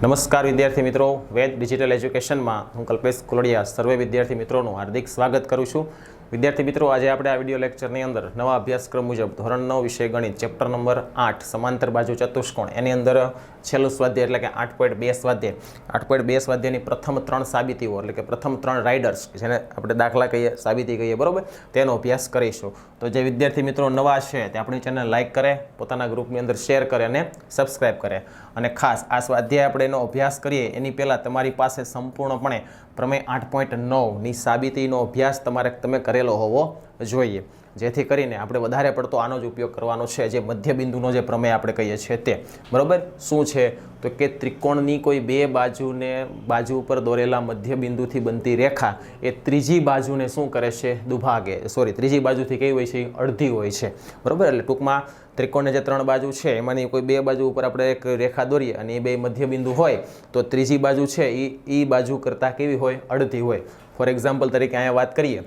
નમસ્કાર વિદ્યાર્થી મિત્રો. વેદ ડિજિટલ એજ્યુકેશનમાં હું કલ્પેશ કુલડિયા સર્વે વિદ્યાર્થી મિત્રોનું હાર્દિક સ્વાગત કરું છું. વિદ્યાર્થી મિત્રો, આજે આપણે આ વીડિયો લેક્ચરની અંદર નવા અભ્યાસક્રમ મુજબ ધોરણ નવ વિષય ગણિત, ચેપ્ટર નંબર આઠ, સમાંતર બાજુ ચતુષ્કોણ, એની અંદર છેલ્લું સ્વાધ્યાય એટલે કે આઠ પોઈન્ટ બે સ્વાધ્યાય. આઠ પોઈન્ટ બે સ્વાધ્યાયની પ્રથમ ત્રણ સાબિતીઓ, એટલે કે પ્રથમ ત્રણ રાઇડર્સ જેને આપણે દાખલા કહીએ, સાબિતી કહીએ, બરાબર? તેનો અભ્યાસ કરીશું. તો જે વિદ્યાર્થી મિત્રો નવા છે તે આપણી ચેનલ લાઇક કરે, પોતાના ગ્રુપની અંદર શેર કરે અને સબસ્ક્રાઈબ કરે. અને ખાસ આ સ્વાધ્યાય આપણે એનો અભ્યાસ કરીએ, એની પહેલાં તમારી પાસે સંપૂર્ણપણે પ્રમેય આઠ પોઈન્ટ નવની સાબિતીનો અભ્યાસ તમારે, તમે કરેલો હોવો જોઈએ. જેથી કરીને આપણે વધારે પડતો આનો જ ઉપયોગ કરવાનો છે, જે મધ્યબિંદુનો જે પ્રમેય આપણે કહીએ છીએ તે. બરાબર? શું છે? તો કે ત્રિકોણની કોઈ બે બાજુને, બાજુ ઉપર દોરેલા મધ્યબિંદુથી બનતી રેખા એ ત્રીજી બાજુને શું કરે છે? દુભાગે. સોરી ત્રીજી બાજુથી કેવી હોય છે? અડધી હોય છે. બરાબર? એટલે ટૂંકમાં ત્રિકોણની જે ત્રણ બાજુ છે, એમાંની કોઈ બે બાજુ ઉપર આપણે એક રેખા દોરીએ અને એ બે મધ્યબિંદુ હોય, તો ત્રીજી બાજુ છે એ એ બાજુ કરતાં કેવી હોય? અડધી હોય. ફોર એક્ઝામ્પલ તરીકે અહીંયા વાત કરીએ.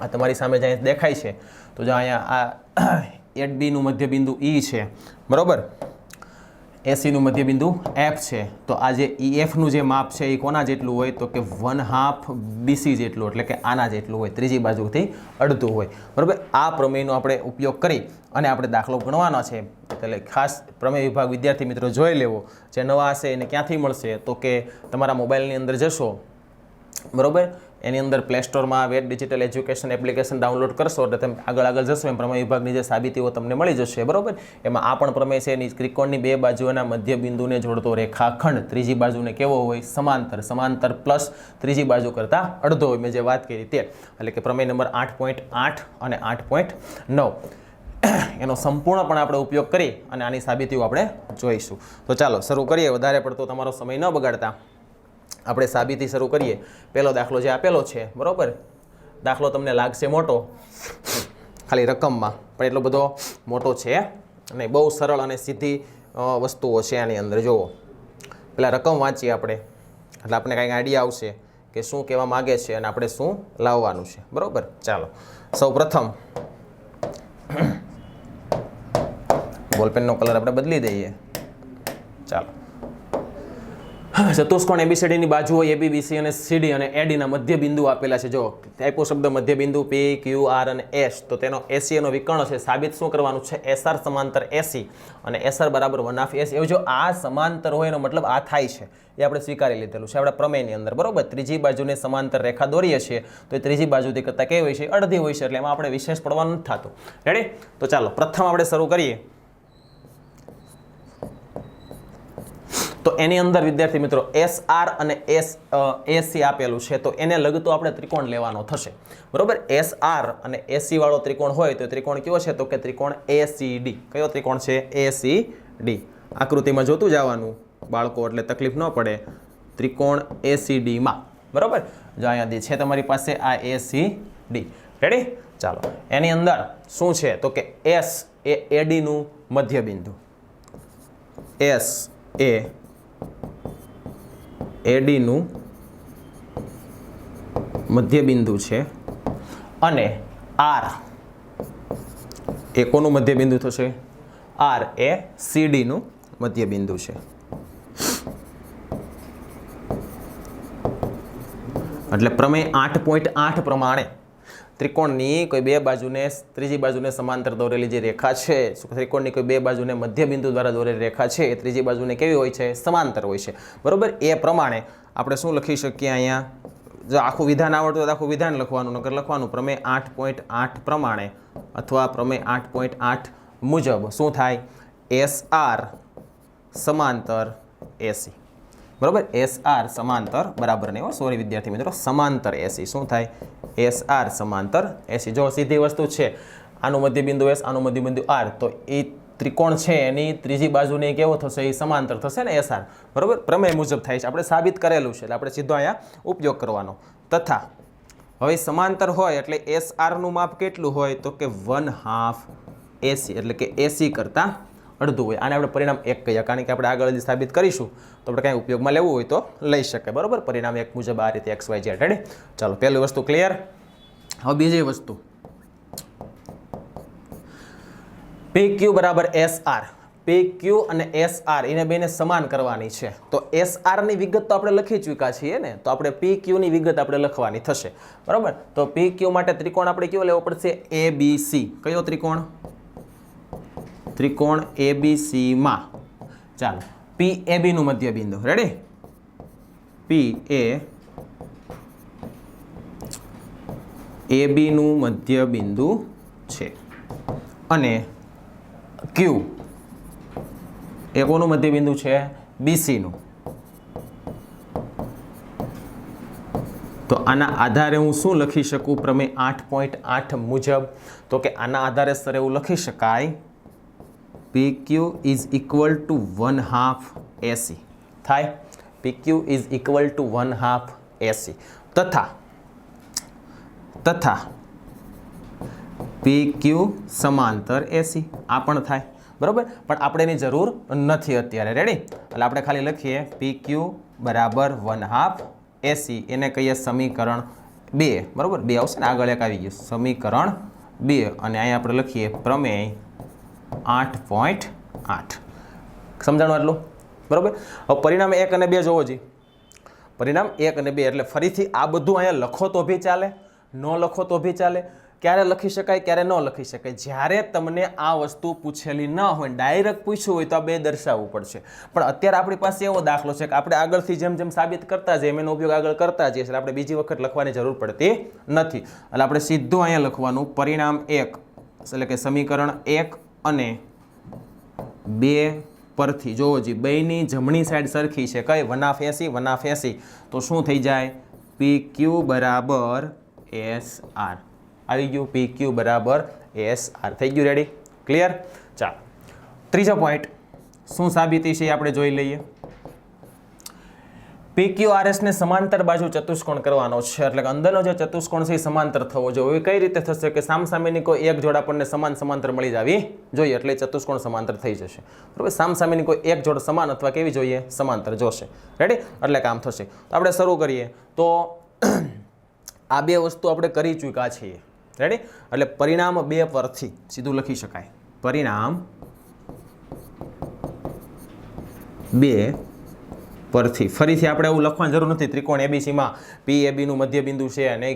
આ તમારી સામે જ્યાં દેખાય છે, તો જો અહીંયા આ એટ બીનું મધ્યબિંદુ ઈ છે, બરાબર? એસીનું મધ્યબિંદુ એફ છે. તો આ જે ઈ એફનું જે માપ છે, એ કોના જેટલું હોય? તો કે વન હાફ બીસી જેટલું, એટલે કે આના જેટલું હોય, ત્રીજી બાજુથી અડધું હોય. બરાબર? આ પ્રમેયનો આપણે ઉપયોગ કરી અને આપણે દાખલો ગણવાનો છે. એટલે ખાસ પ્રમેય વિભાગ વિદ્યાર્થી મિત્રો જોઈ લેવો. જે નવા હશે એને ક્યાંથી મળશે? તો કે તમારા મોબાઈલની અંદર જશો. બરાબર? એની અંદર પ્લે સ્ટોરમાં વેટ ડિજિટલ એજ્યુકેશન એપ્લિકેશન ડાઉનલોડ કરશો એટલે તમે આગળ આગળ જશો, એમ પ્રમેય વિભાગની જે સાબિતીઓ તમને મળી જશે, બરાબર? એમાં આ પણ પ્રમેય છે, એની ત્રિકોણની બે બાજુઓના મધ્ય બિંદુને જોડતો રેખાખંડ, ત્રીજી બાજુને કેવો હોય? સમાંતર. સમાંતર પ્લસ ત્રીજી બાજુ કરતાં અડધો હોય. મેં જે વાત કરી તે. એટલે કે પ્રમેય નંબર આઠ પોઈન્ટ આઠ અને આઠ પોઈન્ટ નવ. એનો સંપૂર્ણપણે આપણે ઉપયોગ કરી અને આની સાબિતીઓ આપણે જોઈશું. તો ચાલો, શરૂ કરીએ. વધારે પડતો તમારો સમય ન બગાડતા. આપણે સાબિતી શરૂ કરીએ. પહેલો દાખલો જે આપેલો છે, બરાબર? દાખલો તમને લાગશે મોટો. ખાલી રકમમાં, પણ એટલો બધો મોટો છે, અને બહુ સરળ અને સીધી વસ્તુઓ છે આની અંદર. જુઓ. પેલા રકમ વાંચીએ આપણે. એટલે આપણે કાંઈક આઈડિયા આવશે કે શું કહેવા માગે છે અને આપણે શું લાવવાનું છે. બરાબર? ચાલો. સૌ પ્રથમ બોલપેનનો કલર આપણે બદલી દઈએ. ચાલો. ચતુષ્કોણ એબીસીડીની બાજુ હોય એબીબીસી અને સીડી અને એડીના મધ્ય બિંદુ આપેલા છે. જો, ટાઈપો શબ્દ મધ્ય બિંદુ પી, ક્યુ, આર અને એસ. તો તેનો એસી એનો વિકર્ણ છે. સાબિત શું કરવાનું છે? એસઆર સમાંતર એસી અને એસઆર બરાબર વન હાફ એસી. એવું જો આ સમાંતર હોય એનો મતલબ આ થાય છે. એ આપણે સ્વીકારી લીધેલું છે. આપણા પ્રમેયની અંદર, બરાબર? ત્રીજી બાજુને સમાંતર રેખા દોરીએ છીએ, તો એ ત્રીજી બાજુથી કરતાં કેવી હોય છે? અડધી હોય છે. એટલે એમાં આપણે વિશેષ પડવાનું નથી થતું. રેડી તો ચાલો, પ્રથમ આપણે શરૂ કરીએ. તો એની અંદર, વિદ્યાર્થી મિત્રો એસ આર અને એસ એસી આપેલું છે, તો એને લગતો આપણે ત્રિકોણ લેવાનો થશે. બરોબર? એસ આર અને એસી વાળો ત્રિકોણ હોય તો ત્રિકોણ કેવો છે? તો કે ત્રિકોણ એસીડી કયો ત્રિકોણ છે? એસીડી આકૃતિમાં જોતું જવાનું બાળકો, એટલે તકલીફ ન પડે. ત્રિકોણ એસીડીમાં બરોબર? જો અહીંયાથી છે તમારી પાસે, આ એસીડી રેડી ચાલો. એની અંદર શું છે? તો કે એસ એ એડીનું મધ્યબિંદુ. એસ એ એડીનું મધ્યબિંદુ છે અને આર એ કોનું મધ્યબિંદુ થશે? આર એ સીડીનું મધ્યબિંદુ છે. એટલે પ્રમેય આઠ પોઈન્ટ આઠ પ્રમાણે ત્રિકોણની કોઈ બે બાજુને ત્રીજી બાજુને સમાંતર દોરેલી જે રેખા છે ત્રિકોણની કોઈ બે બાજુને મધ્યબિંદુ દ્વારા દોરેલી રેખા છે, એ ત્રીજી બાજુને કેવી હોય છે? સમાંતર હોય છે. બરાબર? એ પ્રમાણે આપણે શું લખી શકીએ અહીંયા? જો આખું વિધાન આવડતું હોય તો આખું વિધાન લખવાનું, નકર લખવાનું. પ્રમેય આઠ પોઈન્ટ આઠ પ્રમાણે અથવા પ્રમેય આઠ પોઈન્ટ આઠ મુજબ શું થાય? એસ આર સમાંતર એસી. બરોબર? એસ આર સમાંતર, બરાબર નહીં હોય સોરી વિદ્યાર્થી મિત્રો, સમાંતર એસી શું થાય? એસ આર સમાંતર એસી જો સીધી વસ્તુ છે, આનું મધ્યબિંદુ એસ આનું મધ્યબિંદુ આર તો એ ત્રિકોણ છે એની ત્રીજી બાજુને કેવો થશે? એ સમાંતર થશે ને એસ આર બરાબર? પ્રમેય મુજબ થાય છે. આપણે સાબિત કરેલું છે. એટલે આપણે સીધો અહીંયા ઉપયોગ કરવાનો. તથા, હવે સમાંતર હોય એટલે એસ આરનું માપ કેટલું હોય? તો કે વન હાફ એસી એટલે કે એસી કરતાં અડધું હોય. આને આપણે પરિણામ એક કહીએ. કારણ કે આપણે આગળ સાબિત કરીશું, તો આપણે કાંઈ ઉપયોગમાં લેવું હોય તો લઈ શકાય. બરાબર? પરિણામ એક મુજબ આ રીતે એક્સ, વાય, ઝેડ. રેડી ચાલો, પહેલી વસ્તુ ક્લિયર હવે બીજી વસ્તુ. પી ક્યુ બરાબર એસ આર પી ક્યુ અને એસ આર એને બેને સમાન કરવાની છે. તો એસ આરની વિગત તો આપણે લખી ચૂક્યા છીએ ને, તો આપણે પી ક્યુની વિગત આપણે લખવાની થશે. બરાબર? તો પી ક્યુ માટે ત્રિકોણ આપણે કયો લેવો પડશે? એ બી સી કયો ત્રિકોણ? ત્રિકોણ એ બી સીમાં ચાલો પી એ બીનું મધ્ય બિંદુ રેડી પી એ એ બીનું મધ્ય બિંદુ છે. અને ક્યુ એ કોનું મધ્ય બિંદુ છે બીસીનું તો આના આધારે હું શું લખી શકું? પ્રમેય આઠ પોઈન્ટ આઠ મુજબ. તો કે આના આધારે સર એવું લખી શકાય. P Q is equal to one half AC થાય P Q is equal to one half AC તથા તથા પી ક્યુ સમાંતર એસી આ પણ થાય. બરાબર? પણ આપણે એની જરૂર નથી અત્યારે. રેડી એટલે આપણે ખાલી લખીએ પી ક્યુ બરાબર વન હાફ એસી એને કહીએ સમીકરણ બે. બરાબર? બે આવશે ને? આગળ એક આવી ગયું. સમીકરણ બે. અને અહીંયા આપણે લખીએ પ્રમેય આઠ પોઈન્ટ આઠ. સમજાણું આટલું? બરાબર? હવે પરિણામ એક અને બે જોવો જી. પરિણામ એક અને બે, એટલે ફરીથી આ બધું અહીંયા લખો તો ભી ચાલે, ન લખો તો ભી ચાલે. ક્યારે લખી શકાય, ક્યારે ન લખી શકાય. જ્યારે તમને આ વસ્તુ પૂછેલી ન હોય, ડાયરેક્ટ પૂછ્યું હોય તો આ બે દર્શાવવું પડશે. પણ અત્યારે આપણી પાસે એવો દાખલો છે કે આપણે આગળથી જેમ જેમ સાબિત કરતા જઈએ એનો ઉપયોગ આગળ કરતા જઈએ એટલે આપણે બીજી વખત લખવાની જરૂર પડતી નથી. એટલે આપણે સીધું અહીંયા લખવાનું પરિણામ એક, એટલે કે સમીકરણ એક અને બે પરથી. જોવો જી બેની જમણી સાઈડ સરખી છે. કઈ? વનાફ એસી વનાફ એસી તો શું થઈ જાય? પી ક્યુ બરાબર એસ આર આવી ગયું પી ક્યુ બરાબર એસ આર થઈ ગયું રેડી ક્લિયર ચાલો. ત્રીજો પોઈન્ટ શું સાબિતી છે આપણે જોઈ લઈએ. પી ક્યુ એસને સમાંતર બાજુ ચતુષ્કોણ કરવાનો છે. એટલે કે અંદરનો જે ચતુષ્કોણ છે એ સમાંતર થવો જોઈએ. એ કઈ રીતે થશે કે સામસામેની કોઈ એક જોડ આપણને સમાન સમાંતર મળી જવી જોઈએ, એટલે ચતુષ્કોણ સમાંતર થઈ જશે. બરાબર? સામસામેની કોઈ એક જોડ સમાન અથવા કેવી જોઈએ? સમાંતર જોશે. રેડી એટલે કામ થશે. તો આપણે શરૂ કરીએ. તો આ બે વસ્તુ આપણે કરી ચૂક્યા છીએ. રેડી એટલે પરિણામ બે પરથી સીધું લખી શકાય. પરિણામ બે પરથી. ફરીથી આપણે એવું લખવાની જરૂર નથી. ત્રિકોણ એબીસીમાં પી એબીનું મધ્ય બિંદુ છે અને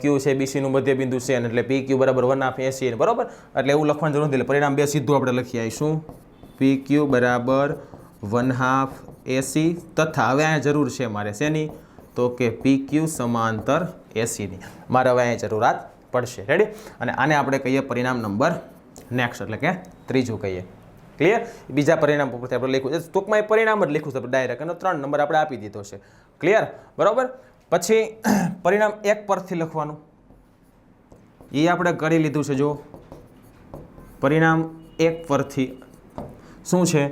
ક્યુ છે બીસીનું મધ્ય બિંદુ છે અને એટલે પી ક્યુ બરાબર વન હાફ એસી બરાબર? એટલે એવું લખવાની જરૂર નથી. એટલે પરિણામ બે સીધું આપણે લખી આવીશું. પી ક્યુ બરાબર વન હાફ એસી તથા હવે અહીંયા જરૂર છે મારે શેની? તો કે પી ક્યુ સમાંતર એસીની મારે હવે અહીંયા જરૂરિયાત પડશે. રેડી અને આને આપણે કહીએ પરિણામ નંબર નેક્સ્ટ એટલે કે ત્રીજું કહીએ. ક્લિયર બીજા પરિણામ પરથી આપણે લખ્યું છે. ટૂંકમાં એ પરિણામ જ લખ્યું છે ડાયરેક્ટ એનો ત્રણ નંબર આપણે આપી દીધો છે. ક્લિયર બરાબર? પછી પરિણામ એક પરથી લખવાનું. એ આપણે કરી લીધું છે જો પરિણામ એક પરથી. શું છે?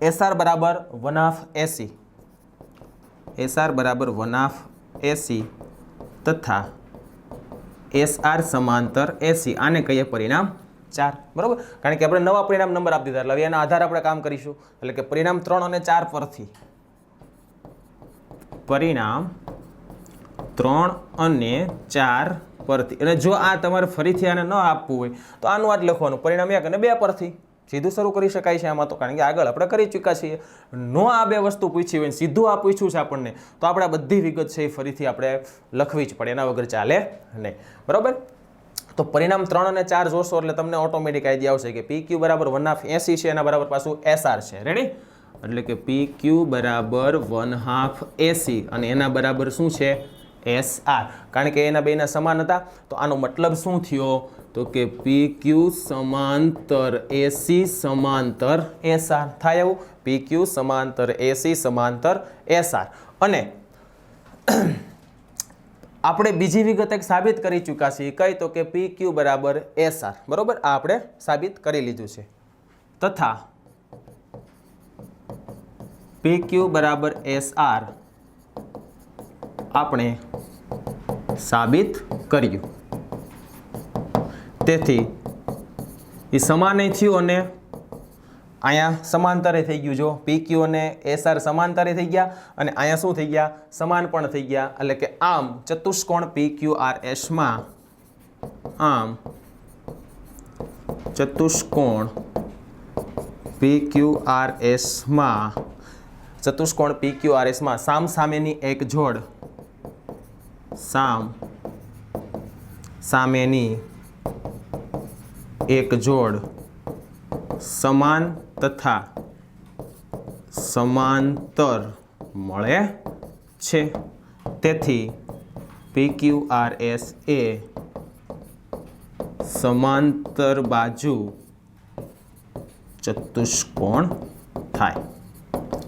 એસઆર બરાબર વન હાફ એસી એસઆર બરાબર વન હાફ એસી તથા એસઆર સમાંતર એસી આને કહીએ પરિણામ ચાર, બરાબર? કારણ કે આપણે નવા પરિણામ નંબર આપી દીધા, એટલે હવે એના આધારે આપણે કામ કરીશું. એટલે કે પરિણામ ત્રણ અને ચાર પરથી. પરિણામ ત્રણ અને ચાર પરથી. અને જો આ તમારે ફરીથી આને ન આપવું હોય, તો આનું આ જ લખવાનું. પરિણામ એક અને બે પરથી. સીધું શરૂ કરી શકાય છે આમાં તો, કારણ કે આગળ આપણે કરી ચૂક્યા છીએ. નો આ બે વસ્તુ પૂછી હોય સીધું આ પૂછ્યું છે આપણને, તો આપણે આ બધી વિગત છે એ ફરીથી આપણે લખવી જ પડે, એના વગર ચાલે નહીં. બરાબર? તો પરિણામ ત્રણ અને ચાર જોશો એટલે તમને ઓટોમેટિક આઈડિયા આવશે કે પી ક્યુ બરાબર વન હાફ એસી છે, એના બરાબર પાછું એસઆર છે. રેડી એટલે કે પી ક્યુ બરાબર વન હાફ એસી અને એના બરાબર શું છે? એસ આર કારણ કે એના બેના સમાન હતા, તો આનો મતલબ શું થયો? તો કે પી ક્યુ સમાંતર એસી સમાંતર એસ આર થાય એવું પી ક્યુ સમાંતર એસી સમાંતર એસ આર અને આપણે બીજી વિગત એક સાબિત કરી ચૂક્યા છીએ. કઈ તો કે પી ક્યુ બરાબર એસ આર બરોબર? આ આપણે સાબિત કરી લીધું છે. તથા પી ક્યુ બરાબર એસ આર આપણે સાબિત કર્યું. તેથી એ સમાન થયું અને અહીંયા સમાંતરે થઈ ગયું જો. પી ક્યુ અને એસ આર સમાંતરે થઈ ગયા અને અહીંયા શું થઈ ગયા? સમાન પણ થઈ ગયા. એટલે કે આમ ચતુષ્કોણ પી ક્યુ આર એસમાં આમ ચતુષ્કોણ પી ક્યુ આર એસમાં ચતુષ્કોણ પી ક્યુ આર એસમાં સામ સામેની એક જોડ. સામ સામેની એક જોડ. સમાન તથા સમાંતર મળે છે. તેથી પી ક્યુ આર એસ એ સમાંતર બાજુ ચતુષ્કોણ થાય.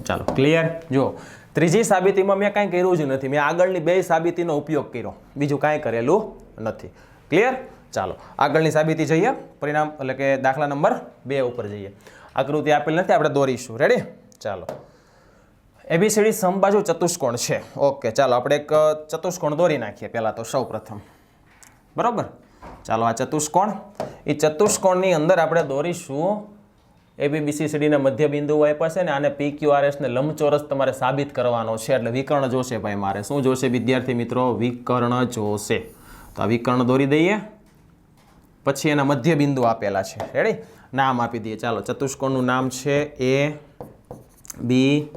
ચાલો ક્લિયર જો ત્રીજી સાબિતીમાં મેં કાંઈ કર્યું જ નથી. મેં આગળની બે સાબિતીનો ઉપયોગ કર્યો. બીજું કાંઈ કરેલું નથી. ક્લિયર ચાલો, આગળની સાબિતી જઈએ. પરિણામ, એટલે કે દાખલા નંબર બે ઉપર જઈએ. આકૃતિ આપેલ નથી, આપણે દોરીશું. રેડી ચાલો. એબીસીડી સમબાજુ ચતુષ્કોણ છે. ઓકે ચાલો, આપણે એક ચતુષ્કોણ દોરી નાખીએ પહેલાં તો સૌ બરાબર? ચાલો, આ ચતુષ્કોણ. એ ચતુષ્કોણની અંદર આપણે દોરીશું. એબીબીસીડીના મધ્ય બિંદુઓ આપ્યા છે ને આને પી ક્યુ આર લંબચોરસ તમારે સાબિત કરવાનો છે. એટલે વિકર્ણ જોશે ભાઈ મારે. શું જોશે વિદ્યાર્થી મિત્રો? વિકર્ણ જોશે. તો આ વિકર્ણ દોરી દઈએ. પછી એના મધ્ય બિંદુ આપેલા છે. રેડી નામ આપી દઈએ. ચાલો, ચતુષ્કોણનું નામ છે એ બી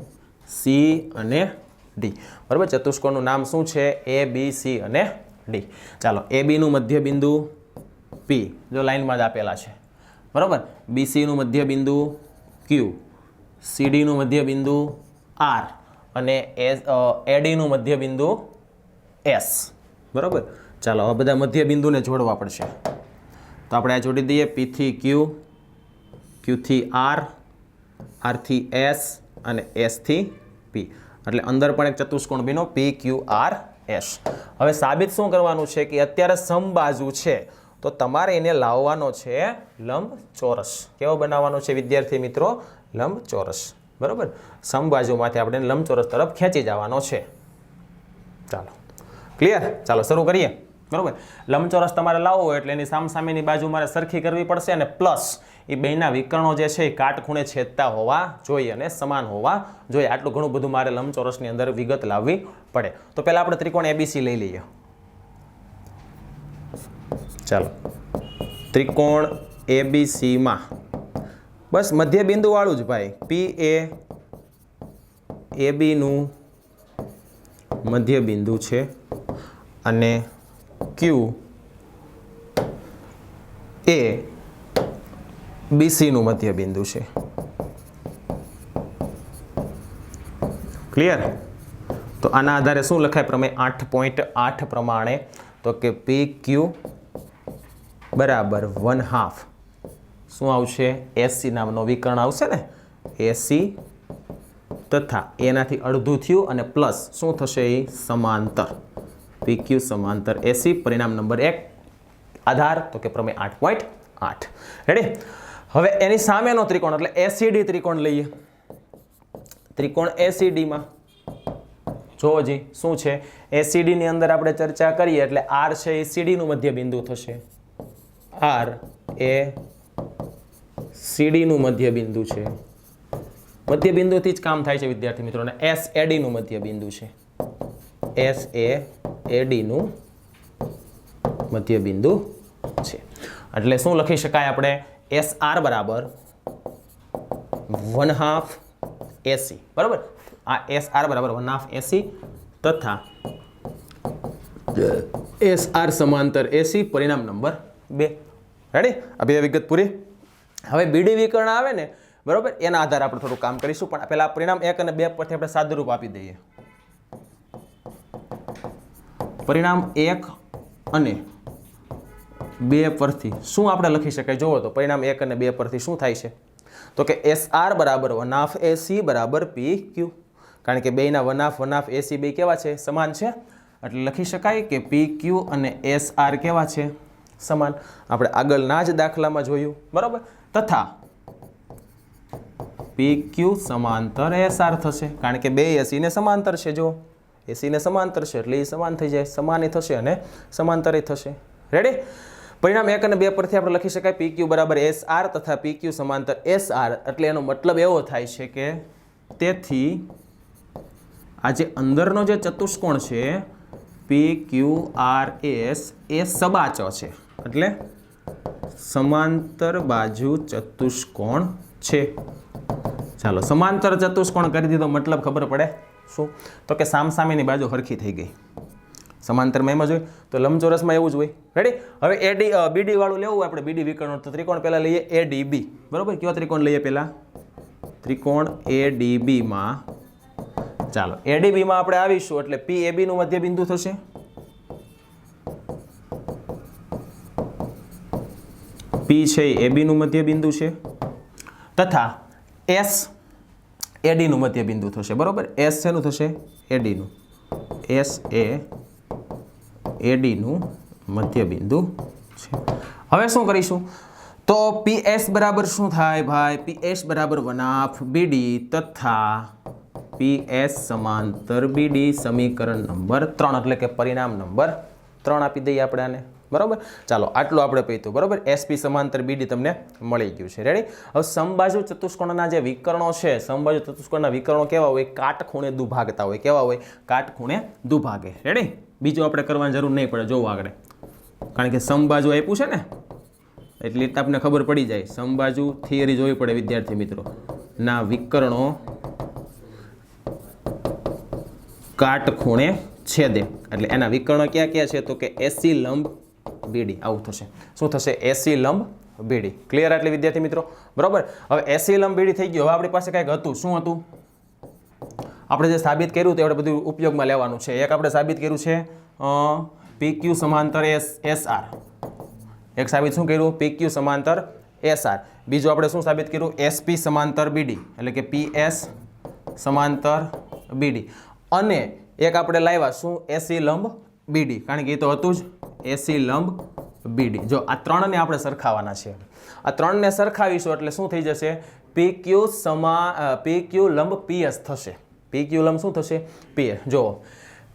સી અને ડી બરાબર? ચતુષ્કોણનું નામ શું છે? એ બી સી અને ડી ચાલો એ બીનું મધ્ય બિંદુ પી જો લાઇનમાં જ આપેલા છે. બરાબર? બીસીનું મધ્ય બિંદુ ક્યુ સીડીનું મધ્ય બિંદુ આર અને એસ એડીનું મધ્ય બિંદુ એસ બરાબર? ચાલો, હવે બધા મધ્ય બિંદુને જોડવા પડશે. તો આપણે આ જોડી દઈએ. પીથી ક્યુ ક્યુથી આર આરથી એસ અને એસથી પી એટલે અંદર પણ એક ચતુષ્કોણ બીનો પી ક્યુ આર એસ હવે સાબિત શું કરવાનું છે કે અત્યારે સમબાજુ છે, તો તમારે એને લાવવાનો છે લંબ ચોરસ કેવો બનાવવાનો છે વિદ્યાર્થી મિત્રો? લંબ ચોરસ બરાબર? સમબાજુમાંથી આપણે લંબચોરસ તરફ ખેંચી જવાનો છે. ચાલો. ક્લિયર ચાલો, શરૂ કરીએ. બરાબર? લંબચોરસ તમારે લાવવો એટલે એની સામસામેની બાજુ મારે સરખી કરવી પડશે અને પ્લસ એ બેના વિકર્ણો જે છે એ કાટખૂણે છેદતા હોવા જોઈએ અને સમાન હોવા જોઈએ. આટલું ઘણું બધું મારે લંબચોરસની અંદર વિગત લાવવી પડે. તો પહેલાં આપણે ત્રિકોણ એબીસી લઈ લઈએ. ચાલો. ત્રિકોણ એબીસીમાં બસ મધ્ય બિંદુવાળું જ ભાઈ. પી એ એ બીનું મધ્ય બિંદુ છે. અને ક્યુ એ બીસીનું મધ્ય બિંદુ છે. ક્લિયર તો આના આધારે શું લખાય? પ્રમેય આઠ પોઈન્ટ આઠ પ્રમાણે. તો કે પી ક્યુ બરાબર વન હાફ શું આવશે? એસી નામનો વિકર્ણ આવશે ને? એસી તથા એનાથી અડધું થયું અને પ્લસ શું થશે? એ સમાંતર. પી ક્યુ સમાંતર એસી, પરિણામ નંબર એક, આધાર, તો કે પ્રમેય આઠ પોઈન્ટ આઠ. રેડી હવે એની સામેનો ત્રિકોણ, એટલે એસીડી ત્રિકોણ લઈએ. ત્રિકોણ એસીડીમાં જો જી શું છે? એસીડીની અંદર આપણે ચર્ચા કરીએ, એટલે આર છે એ સીડીનું મધ્ય બિંદુ થશે. આર એ સીડીનું મધ્ય બિંદુ છે. મધ્ય બિંદુથી જ કામ થાય છે, વિદ્યાર્થી મિત્રો અને એસ એડીનું મધ્ય બિંદુ છે. એસ એ એડીનું મધ્ય બિંદુ છે. એટલે શું લખી શકાય આપણે? એસ આર બરાબર વન હાફ એસી બરાબર? આ એસ આર બરાબર વન હાફ એસી તથા એસ આર સમાંતર એસી પરિણામ નંબર બે. રેડી બે વિગત પૂરી. હવે બીડી વિકર્ણ આવે ને, બરાબર? એના આધારે આપણે થોડું કામ કરીશું. પણ પહેલા પરિણામ એક અને બે પરથી આપણે સાદુરૂપ આપી દઈએ. પરિણામ એક અને બે પરથી શું આપણે લખી શકાય? જુઓ તો પરિણામ એક અને બે પરથી શું થાય છે? તો કે એસ આર બરાબર વન હાફ એસી બરાબર પી ક્યુ કારણ કે બેના one half one half AC બે કેવા છે? સમાન છે. એટલે લખી શકાય કે પી ક્યુ અને એસ આર કેવા છે? સમાન. આપણે આગળના જ દાખલામાં જોયું. બરાબર? તથા પી ક્યુ સમાંતર એસ આર થશે. કારણ કે બે એસીને સમાંતર છે જો એસીને સમાંતર છે, એટલે એ સમાન થઈ જાય. સમાન થશે અને સમાંતર થશે. રેડી પરિણામ એક અને બે પરથી આપણે લખી શકાય. પી ક્યુ બરાબર એસ આર તથા પી ક્યુ સમાંતર એસ આર એટલે એનો મતલબ એવો થાય છે કે તેથી આ જે અંદરનો જે ચતુષ્કોણ છે પી ક્યુ આર એસ એ સબાચો છે. એટલે સમાંતર બાજુ ચતુષ્કોણ છે. ચાલો, સમાંતર ચતુષ્કોણ કરી દીધો. મતલબ ખબર પડે? શું? તો કે સામસામેની બાજુ હરખી થઈ ગઈ. સમાંતરમાં એમ જ હોય? તો લંબચોરસમાં એવું જ હોય. રેડી હવે એડી બીડી વાળું લેવું હોય આપણે. બીડી વિકર્ણ તો ત્રિકોણ પહેલાં લઈએ. એ ડી બી બરાબર? કયો ત્રિકોણ લઈએ પહેલાં? ત્રિકોણ એ ડી બીમાં ચાલો. એડીબીમાં આપણે આવીશું. એટલે પી એ બીનું મધ્ય બિંદુ થશે. પી છે એ બીનું મધ્ય બિંદુ છે. તથા એસ એડીનું મધ્ય બિંદુ થશે, બરાબર? એસ શેનું થશે? એડીનું. એસ એ એડીનું મધ્ય બિંદુ છે. હવે શું કરીશું? તો પી એસ બરાબર શું થાય ભાઈ? પી એસ બરાબર વનાફ બીડી તથા પી એસ સમાંતર બીડી સમીકરણ નંબર ત્રણ, એટલે કે પરિણામ નંબર ત્રણ આપી દઈએ આપણે આને. બરાબર? ચાલો, આટલું આપણે પીતું, બરાબર? એસપી સમાંતર બીડી તમને મળી ગયું છે. રેડી હવે સંબાજુ ચતુષ્કોણના જે વિકર્ણો છે સંબાજુ ચતુષ્કોણના વિકર્ણો કેવા હોય? કાટખૂણે દુભાગતા હોય. કેવા હોય? કાટખૂણે દુભાગે. રેડી બીજું આપણે કરવાની જરૂર નહીં પડે. જોવું આગળ. કારણ કે સંબાજુ આપ્યું છે ને, એટલે તમને ખબર પડી જાય. સંબાજુ થિયરી જોવી પડે વિદ્યાર્થી મિત્રો. ના વિકર્ણો કાટખૂણે છેદે. એટલે એના વિકર્ણો ક્યાં ક્યાં છે? તો કે એસી લંબ બીડી, આવું થશે. શું થશે? એસી લંબ બીડી. ક્લિયર એટલે વિદ્યાર્થી મિત્રો? બરાબર? હવે એસી લંબ બીડી થઈ ગયું. હવે આપણી પાસે કંઈક હતું. શું હતું? આપણે જે સાબિત કર્યું તે આપણે બધું ઉપયોગમાં લેવાનું છે. એક આપણે સાબિત કર્યું છે પી ક્યુ સમાંતર એસ એસ આર એક સાબિત શું કર્યું? પી ક્યુ સમાંતર એસ આર બીજું આપણે શું સાબિત કર્યું? એસપી સમાંતર બીડી. એટલે કે પી એસ સમાંતર બીડી. અને એક આપણે લાવ્યા. શું? એસી લંબ બીડી. કારણ કે એ તો હતું જ. એસી લંબ બીડી જો આ ત્રણને આપણે સરખાવાના છે. આ ત્રણને સરખાવીશું એટલે શું થઈ જશે? પી ક્યુ સમા પી ક્યુ લંબ પીએસ થશે. પી ક્યુ લંબ શું થશે? પીએ જો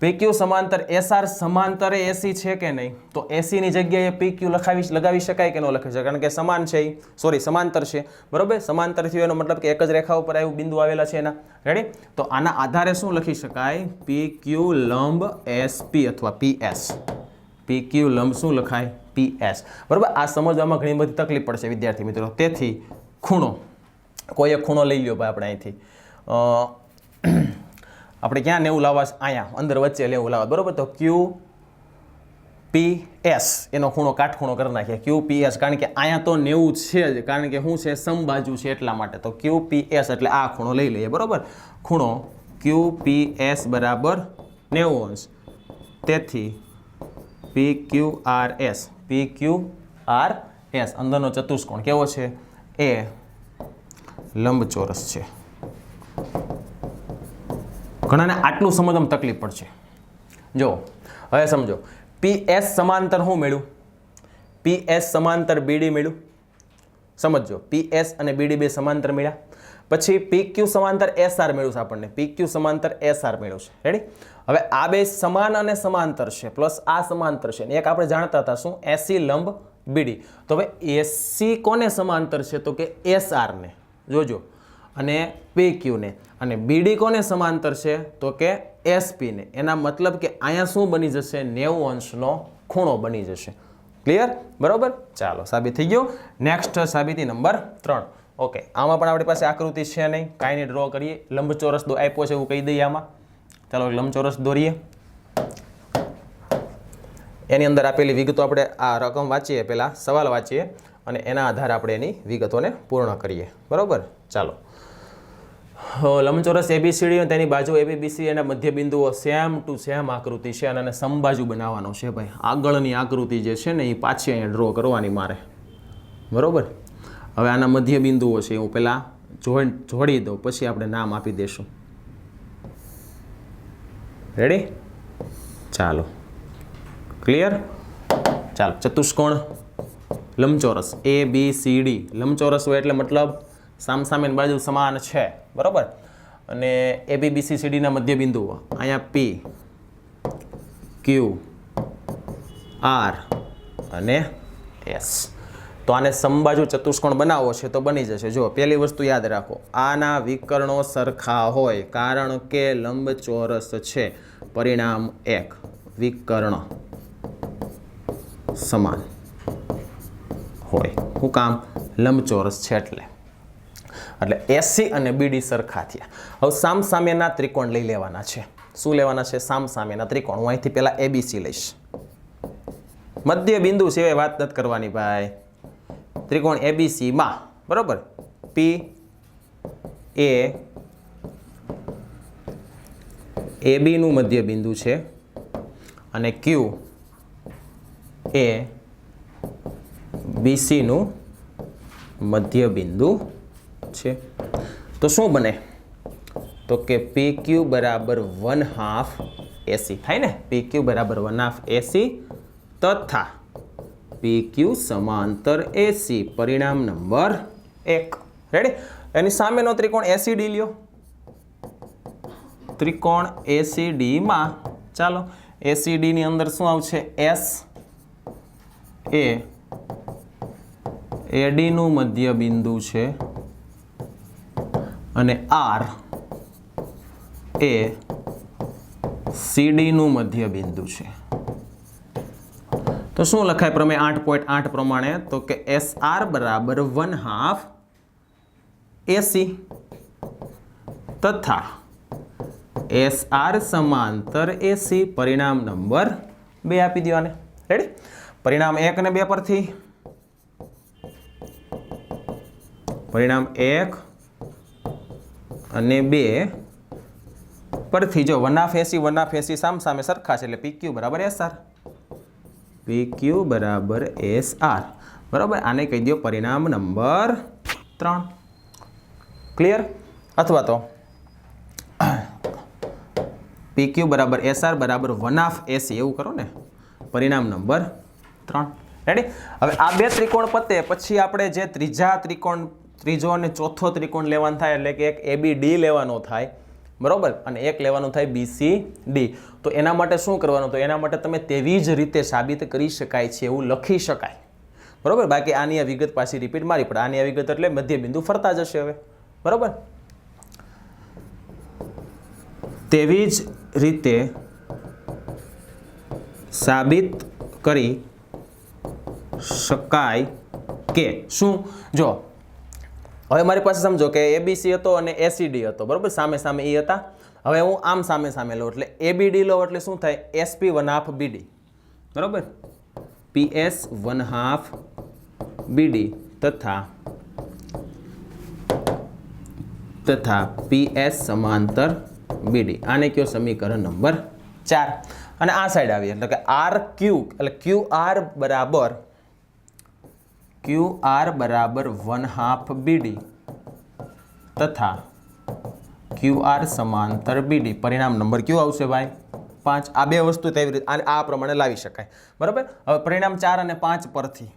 પી ક્યુ સમાંતર એસઆર સમાંતરે એસી છે કે નહીં? તો એસીની જગ્યાએ પી ક્યુ લખાવી લગાવી શકાય કે ન લખી શકાય? કારણ કે સમાન છે એ સોરી સમાંતર છે. બરાબર? સમાંતર થયું એનો મતલબ કે એક જ રેખા ઉપર આવ્યું, બિંદુ આવેલા છે એના. રેડી તો આના આધારે શું લખી શકાય? પી ક્યુ લંબ એસપી અથવા પી એસ પી ક્યુ લંબ શું લખાય? પી એસ બરાબર? આ સમજવામાં ઘણી બધી તકલીફ પડશે વિદ્યાર્થી મિત્રો. તેથી ખૂણો. કોઈ એક ખૂણો લઈ લ્યો ભાઈ આપણે અહીંથી. આપણે ક્યાં નેવું લાવવા અહીંયા, અંદર વચ્ચે લેવું લાવવા. બરાબર? તો ક્યુ પી એસ એનો ખૂણો કાટખૂણો કરી નાખીએ. ક્યુ પી એસ કારણ કે અહીંયા તો નેવું છે જ. કારણ કે શું છે? સમબાજુ છે એટલા માટે. તો ક્યુ પી એસ એટલે આ ખૂણો લઈ લઈએ. બરાબર? ખૂણો ક્યુ પી એસ બરાબર નેવું અંશ. તેથી P Q R S P Q R S અંદરનો ચતુષ્કોણ કેવો છે? એ લંબચોરસ છે. ઘણાને આટલું સમજવામાં તકલીફ પડશે. જો હવે સમજો. પી એસ સમાંતર હું મેળવું પી એસ સમાંતર બીડી મેળવું સમજો પી એસ અને બીડી બે સમાંતર મળ્યા? પછી પી ક્યુ સમાંતર એસ આર છે આપણને. પી ક્યુ સમાંતર એસ આર મેળવું છે રેડી હવે આ બે સમાન અને સમાંતર છે પ્લસ આ સમાંતર છે. એક આપણે જાણતા હતા શું? એસી લંબ બીડી તો હવે એસી કોને સમાંતર છે? તો કે એસ આરને જોજો. અને પી ક્યુને અને બીડી કોને સમાંતર છે? તો કે એસપીને એના મતલબ કે અહીંયા શું બની જશે? નેવું અંશનો ખૂણો બની જશે. ક્લિયર બરાબર? ચાલો, સાબિત થઈ ગયું. નેક્સ્ટ સાબિતી નંબર ત્રણ. ઓકે, આમાં પણ આપણી પાસે આકૃતિ છે નહીં. કાંઈ ડ્રો કરીએ. લંબચોરસ દો આપ્યો છે એવું કહી દઈએ આમાં. ચાલો લંબચોરસ દોરીએ. એની અંદર આપેલી વિગતો આપણે આ રકમ વાંચીએ પહેલાં સવાલ વાંચીએ અને એના આધારે આપણે એની વિગતોને પૂર્ણ કરીએ. બરોબર? ચાલો. લંબચોરસ એબીસીડી અને તેની બાજુ એબીબીસી એના મધ્ય બિંદુઓ સેમ ટુ સેમ આકૃતિ છે અને આને સમબાજુ બનાવવાનો છે ભાઈ. આગળની આકૃતિ જે છે ને, એ પાછી અહીંયા ડ્રો કરવાની મારે. બરોબર? હવે આના મધ્ય બિંદુઓ છે, હું પહેલાં જોડ જોડી દઉં, પછી આપણે નામ આપી દઈશું રેડી ચાલો. ક્લિયર ચાલો, ચતુષ્કોણ લંબચોરસ એ બી સી ડી લંબચોરસ હોય એટલે મતલબ સામસામેની બાજુ સમાન છે, બરાબર? અને એ બી બીસી સીડીના મધ્ય બિંદુઓ. અહીંયા પી ક્યુ આર અને એસ તો આને સમબાજુ ચતુષ્કોણ બનાવવો છે તો બની જશે. જો પહેલી વસ્તુ યાદ રાખો. આના વિકર્ણો સરખા હોય કારણ કે લંબચોરસ છે. પરિણામ એક, વિકર્ણ સમાન હોય. શું કામ? લંબચોરસ છે એટલે. એટલે એસી અને બીડી સરખા થયા. હવે સામ સામેના ત્રિકોણ લઈ લેવાના છે. શું લેવાના છે? સામ સામેના ત્રિકોણ. હું અહીંથી પહેલાં એબીસી લઈશ. મધ્ય બિંદુ સિવાય વાત નથી કરવાની ભાઈ. ત્રિકોણ એબીસીમાં બરાબર? પી એ એ બીનું મધ્ય બિંદુ છે અને ક્યુ એ બીસીનું મધ્ય બિંદુ છે. તો શું બને? તો કે પી ક્યુ બરાબર વન હાફ એસી થાય ને? પી ક્યુ બરાબર વન હાફ એસી તથા પી ક્યુ સમાંતર એસી પરિણામ નંબર એક રેડી એની સામેનો ત્રિકોણ એસીડી લ્યો. ત્રિકોણ એસીડીમાં ચાલો એસીડીની અંદર શું આવશે? એસ એ એડીનું મધ્ય બિંદુ છે. અને આર એ સીડીનું મધ્ય બિંદુ છે. તો શું લખાય પ્રમેય આઠ પોઈન્ટ આઠ પ્રમાણે? તો કે એસ આર બરાબર વન હાફ એસી તથા એસ આર સમાંતર એસી પરિણામ નંબર બે આપી દેવાને. રેડી પરિણામ એક અને બે પરથી. પરિણામ એક અને બે પરથી. જો વનાફ એસી વનાફ એસી સામ સામે સરખા છે એટલે પીક્યુ બરાબર એસ આર પીક્યુ બરાબર એસ આર બરાબર? આને કહી દો પરિણામ નંબર ત્રણ. ક્લિયર અથવા તો પી ક્યુ બરાબર એસ આર બરાબર વન આફ એસી એવું કરો ને. પરિણામ નંબર ત્રણ. રેડી હવે આ બે ત્રિકોણ પતે, પછી આપણે જે ત્રીજા ત્રિકોણ, ત્રીજો અને ચોથો ત્રિકોણ લેવાનો થાય, એટલે કે એક એબી ડી લેવાનો થાય. બરોબર? અને એક લેવાનું થાય બીસી ડી તો એના માટે શું કરવાનું? તો એના માટે તમે તેવી જ રીતે સાબિત કરી શકાય છે એવું લખી શકાય. બરાબર? બાકી આની આ વિગત પાછી રિપીટ મારી પડે આની આ વિગત એટલે મધ્ય બિંદુ ફરતા જશે હવે. બરાબર? તેવી જ રીતે સાબિત કરી શકાય કે શું? જો હવે મારી પાસે સમજો કે એબીસી હતો અને એસીડી હતો, બરાબર? સામે સામે એ હતા. હવે હું આમ સામે સામે લઉં, એટલે એબીડી લઉં એટલે શું થાય? SP one half BD P PS one half BD તથા તથા પીએસ સમાંતર બીડી આને કયો સમીકરણ નંબર ચાર? અને આ સાઈડ આવીએ. એટલે કે આર ક્યુ એટલે ક્યુ આર બરાબર ક્યુ આર બરાબર વન હાફ બીડી તથા ક્યુ આર સમાંતર બીડી. પરિણામ નંબર કયો આવશે ભાઈ? પાંચ. આ બે વસ્તુ તેવી રીતે આ પ્રમાણે લાવી શકાય. બરાબર? હવે પરિણામ ચાર અને પાંચ પરથી.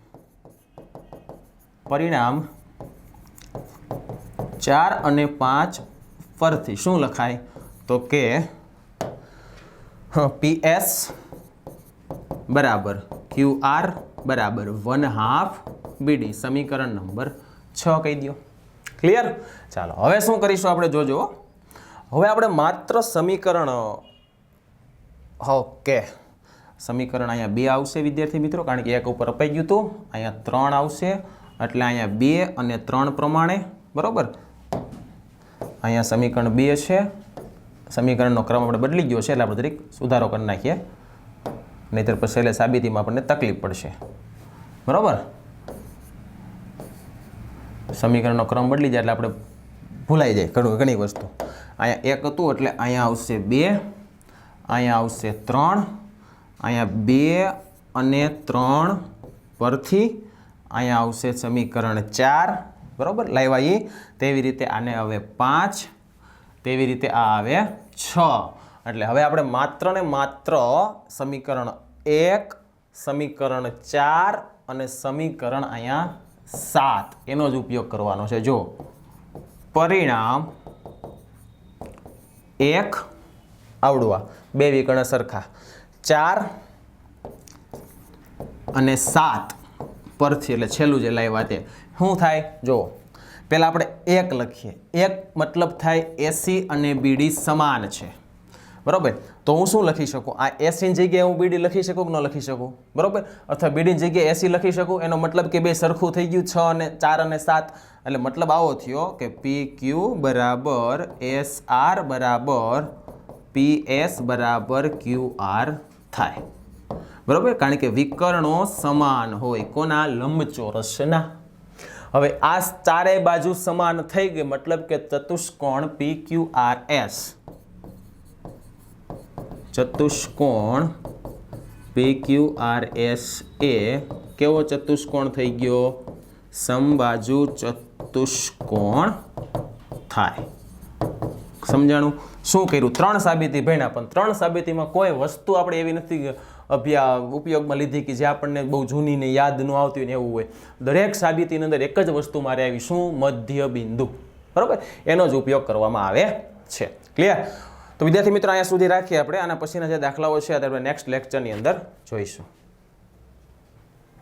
પરિણામ ચાર અને પાંચ પરથી. શું લખાય? તો કે પીએસ બરાબર. ક્યુ આર બરાબર વન હાફ બીડી સમીકરણ નંબર છ કહી દો ક્લિયર ચાલો, હવે શું કરીશું આપણે? જોજો હવે આપણે માત્ર સમીકરણ, ઓકે. સમીકરણ અહીંયા બે આવશે વિદ્યાર્થી મિત્રો, કારણ કે એક ઉપર અપાઈ ગયું હતું. અહીંયા ત્રણ આવશે, એટલે અહીંયા બે અને ત્રણ પ્રમાણે, બરાબર? અહીંયા સમીકરણ બે છે. સમીકરણનો ક્રમ આપણે બદલી ગયો છે, એટલે આપણે દરેક સુધારો કરી નાખીએ. નહીતર પછી સાબિતીમાં આપણને તકલીફ પડશે. બરોબર? સમીકરણનો ક્રમ બદલી જાય એટલે આપણે ભૂલાઈ જાય ઘણું ઘણી વસ્તુ. અહીંયા એક હતું એટલે અહીંયા આવશે બે, અહીંયા આવશે ત્રણ, અહીંયા બે અને ત્રણ પરથી અહીંયા આવશે સમીકરણ ચાર. બરાબર? લાવ્યા એ તેવી રીતે આને હવે પાંચ, તેવી રીતે આ આવે છ. એટલે હવે આપણે માત્ર ને માત્ર સમીકરણ એક, સમીકરણ ચાર અને સમીકરણ અહીંયા સાત. એનો જ ઉપયોગ કરવાનો છે. જો, પરિણામ એક આવડવા. બે વિકર્ણ સરખા. ચાર અને સાત પરથી, એટલે છેલ્લું જે લાવ્યા તે. શું થાય? જો, પહેલાં આપણે એક લખીએ. એક મતલબ થાય એસી અને બીડી સમાન છે. બરાબર? તો હું શું લખી શકું? આ એસીની જગ્યાએ હું બીડી લખી શકું કે ન લખી શકું? બરાબર? અથવા બીડીની જગ્યાએ એસી લખી શકું? એનો મતલબ કે બે સરખું થઈ ગયું, છ અને ચાર અને સાત. એટલે મતલબ આવો થયો કે પી ક્યુ બરાબર એસ આર બરાબર પી એસ બરાબર ક્યુ આર થાય. બરાબર? કારણ કે વિકર્ણો સમાન હોય. કોના? લંબચોરસના. હવે આ ચારેય બાજુ સમાન થઈ ગઈ. મતલબ કે ચતુષ્કોણ પી ક્યુ આર એસ ચતુષ્કોણ પી ક્યુ આર એસ એ કેવો ચતુષ્કોણ થઈ ગયો? સમબાજુ ચતુષ્કોણ થાય. સમજાણું? શું કર્યું? ત્રણ સાબિતી ભણ્યા, પણ ત્રણ સાબિતીમાં કોઈ વસ્તુ આપણે એવી નથી અભ્યા ઉપયોગમાં લીધી કે જે આપણને બહુ જૂની ને યાદ ન આવતી હોય ને એવું હોય. દરેક સાબિતીની અંદર એક જ વસ્તુ મારે આવી, શું? મધ્ય બિંદુ બરાબર? એનો જ ઉપયોગ કરવામાં આવે છે. ક્લિયર તો વિદ્યાર્થી મિત્રો અહીંયા સુધી રાખીએ આપણે આના પછીના જે દાખલાઓ છે આપણે નેક્સ્ટ લેક્ચરની અંદર જોઈશું.